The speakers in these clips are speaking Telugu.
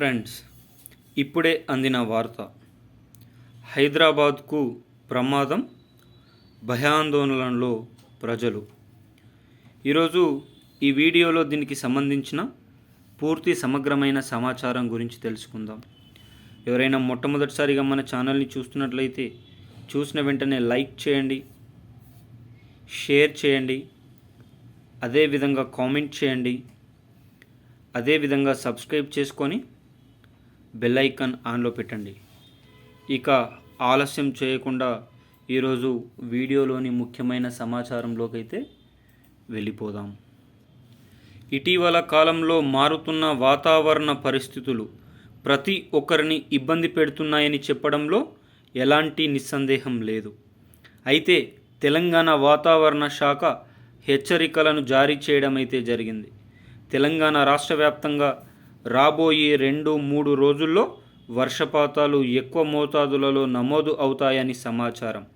ఫ్రెండ్స్ ఇప్పుడే అందిన వార్త. హైదరాబాద్కు ప్రమాదం భయాందోళనలో ప్రజలు. ఈరోజు ఈ వీడియోలో దీనికి సంబంధించిన పూర్తి సమగ్రమైన సమాచారం గురించి తెలుసుకుందాం. ఎవరైనా మొట్టమొదటిసారిగా మన ఛానల్ని చూస్తున్నట్లయితే చూసిన వెంటనే లైక్ చేయండి షేర్ చేయండి అదేవిధంగా కామెంట్ చేయండి అదేవిధంగా సబ్స్క్రైబ్ చేసుకొని బెల్ ఐకాన్ ఆన్లో పెట్టండి. ఇక ఆలస్యం చేయకుండా ఈరోజు వీడియోలోని ముఖ్యమైన సమాచారంలోకైతే వెళ్ళిపోదాం. ఇటీవల కాలంలో మారుతున్న వాతావరణ పరిస్థితులు ప్రతి ఒక్కరిని ఇబ్బంది పెడుతున్నాయని చెప్పడంలో ఎలాంటి నిస్సందేహం లేదు. అయితే తెలంగాణ వాతావరణ శాఖ హెచ్చరికలను జారీ చేయడం అయితే జరిగింది. తెలంగాణ రాష్ట్ర వ్యాప్తంగా రాబోయే రెండు మూడు రోజుల్లో వర్షపాతాలు ఎక్కువ మోతాదులలో నమోదు అవుతాయని సమాచారం.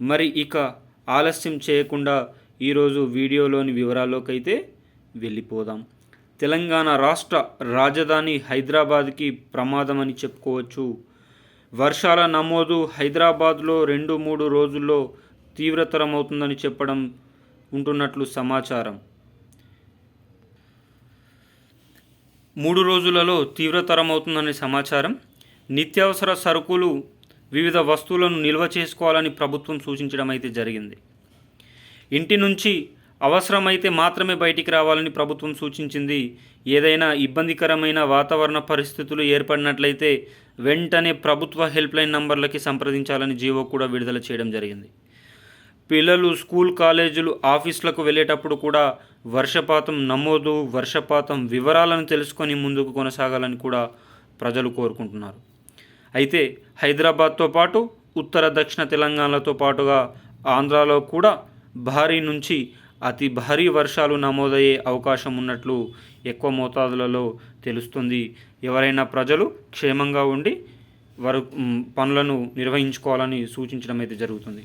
మరి ఇక ఆలస్యం చేయకుండా ఈరోజు వీడియోలోని వివరాల్లోకైతే వెళ్ళిపోదాం. తెలంగాణ రాష్ట్ర రాజధాని హైదరాబాద్కి ప్రమాదమని చెప్పుకోవచ్చు. వర్షాల నమోదు హైదరాబాద్లో రెండు మూడు రోజుల్లో తీవ్రతరమవుతుందని చెప్పడం ఉంటున్నట్లు సమాచారం. మూడు రోజులలో తీవ్రతరమవుతుందనే సమాచారం. నిత్యావసర సరుకులు వివిధ వస్తువులను నిల్వ చేసుకోవాలని ప్రభుత్వం సూచించడం అయితే జరిగింది. ఇంటి నుంచి అవసరమైతే మాత్రమే బయటికి రావాలని ప్రభుత్వం సూచించింది. ఏదైనా ఇబ్బందికరమైన వాతావరణ పరిస్థితులు ఏర్పడినట్లయితే వెంటనే ప్రభుత్వ హెల్ప్లైన్ నంబర్లకి సంప్రదించాలని జీవో కూడా విడుదల చేయడం జరిగింది. పిల్లలు స్కూల్ కాలేజీలు ఆఫీసులకు వెళ్ళేటప్పుడు కూడా వర్షపాతం నమోదు వర్షపాతం వివరాలను తెలుసుకొని ముందుకు కొనసాగాలని కూడా ప్రజలు కోరుకుంటున్నారు. అయితే హైదరాబాద్తో పాటు ఉత్తర దక్షిణ తెలంగాణలతో పాటుగా ఆంధ్రాలో కూడా భారీ నుంచి అతి భారీ వర్షాలు నమోదయ్యే అవకాశం ఉన్నట్లు ఎక్కువ మోతాదులలో తెలుస్తుంది. ఎవరైనా ప్రజలు క్షేమంగా ఉండి వారు పనులను నిర్వహించుకోవాలని సూచించడం అయితే జరుగుతుంది.